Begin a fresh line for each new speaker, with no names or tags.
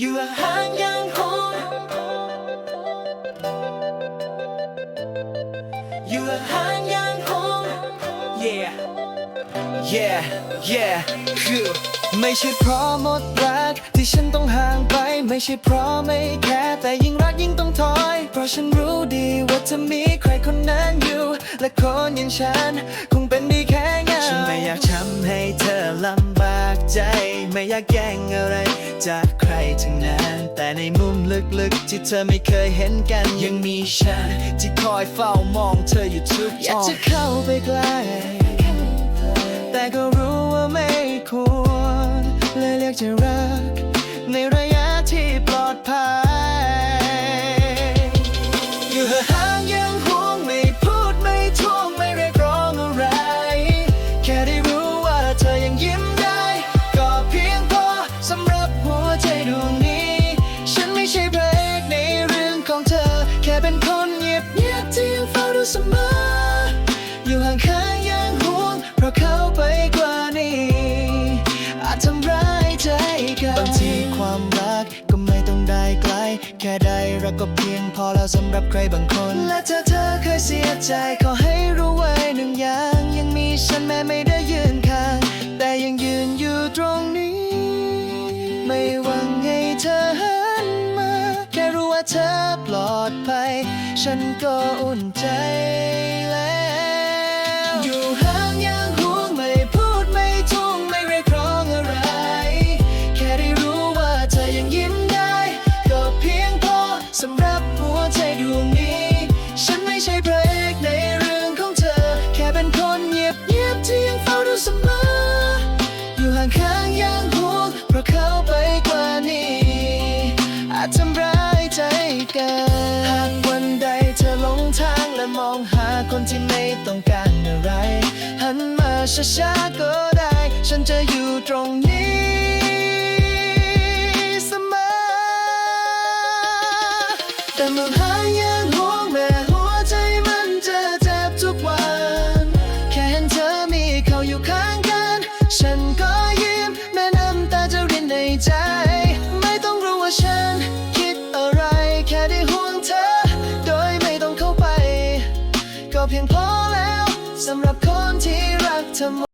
อยู่ห่างยังคงอยู่ห่างยังคง yeah yeah yeah คือไม่ใช่เพราะหมดรักที่ฉันต้องห่างไป ไม่ใช่เพราะไม่แคร์แต่ยิ่งรักยิ่งต้องถอย เพราะฉันรู้ดีว่าจะมีใครคนนั้นอยู่ และคนอย่างฉัน คงเป็นดีแค่เงาฉันไม่อยากทำให้เธอลำบากใจ ไม่อยากแย่งอะไร จากใครทั้งนั้น แต่ในมุมลึกๆ ที่เธอไม่เคยเห็นกัน ยังมีฉัน ที่คอยเฝ้ามองเธออยู่ทุกอยากจะเข้าไปใกล้แต่ก็รู้ว่าไม่ควรเลยเรียกจะรัก เฝ้าดูเสมอ อยู่ห่างข้างยังห่วงเพราะเขาไปกว่านี้ อาจทำร้ายใจกันบางทีความรักก็ไม่ต้องได้ไกล แค่ได้รักก็เพียงพอแล้วสำหรับใครบางคน และถ้าเธอเคยเสียใจขอให้ ฉันก็อุ่นใจแล้วอยู่ห่างยังห่วงไม่พูดไม่ทุ่งไม่เรียกร้องอะไร แค่ได้รู้ว่าเธอยังยิ้มได้ ก็เพียงพอสำหรับหัวใจดวงนี้ ฉันไม่ใช่พระเอกในเรื่องของเธอ แค่เป็นคนเงียบเงียบๆที่ยังเฝ้าดูเสมออยู่ห่างข้างยัง ใจกันหากวันใดเธอหลงทางและมองหาคนที่ไม่ต้องการอะไร หันมาช้าๆก็ได้ ฉันจะอยู่ตรงนี้เสมอแต่เมื่อหาย สำหรับคนที่รักเธอหม